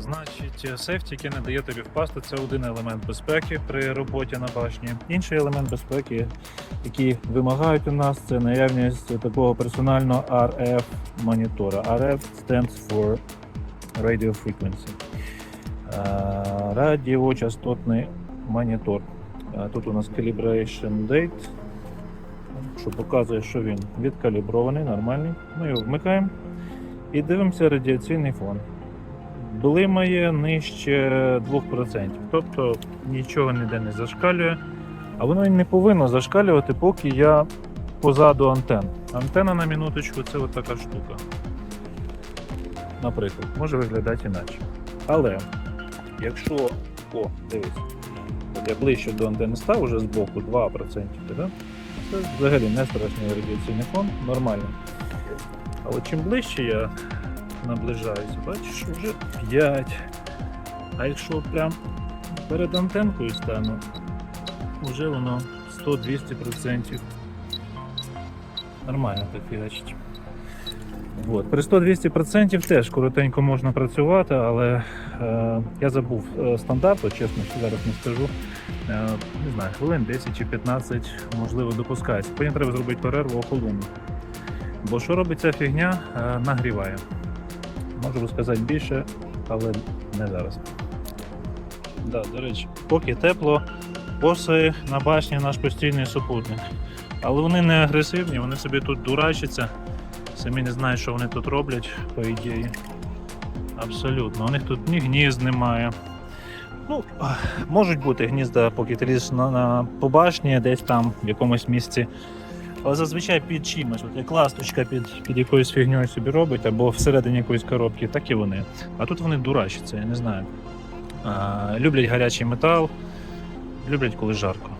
Значить, сейф, який не дає тобі впасти, це один елемент безпеки при роботі на башні. Інший елемент безпеки, який вимагають у нас, це наявність такого персонального RF монітора. RF stands for Radio Frequency. Е, Радіочастотний монітор. Е, Тут у нас calibration date, що показує, що він відкалібрований, нормальний. Ми його вмикаємо і дивимося радіаційний фон. Блимає нижче 2%. Тобто нічого ніде не зашкалює. А воно і не повинно зашкалювати, поки я позаду антен. Антена на минуточку це от така штука. Наприклад, може виглядати іначе. Але якщо. О, дивись. Я ближче до антени став уже збоку 2%, да? це взагалі не страшний радіаційний фон, нормально. А от чим ближче я наближаюся, бачиш, вже 5. А якщо прям перед антенкою стану, вже воно 100-200%. Нормально так фігачить. От. При 100-200% теж коротенько можна працювати, але е, я забув е, стандарту, чесно, що зараз не скажу. Е, не знаю, хвилин 10 чи 15 можливо допускається. Потім треба зробити перерву охолону. Бо що робить ця фігня? Е, нагріває. Можу сказати більше, але не зараз. Да, до речі, поки тепло, боси на башні наш постійний супутник. Але вони не агресивні, вони собі тут дурачаться. Самі не знають, що вони тут роблять, по ідеї. Абсолютно. У них тут ні гнізд немає. Ну, можуть бути гнізда, поки ти лізеш на, на по башні, десь там, в якомусь місці. Але зазвичай під чимось, от як ласточка під, під якоюсь фігньою собі робить, або всередині якоїсь коробки, так і вони. А тут вони дурачаться, я не знаю. А, люблять гарячий метал, люблять коли жарко.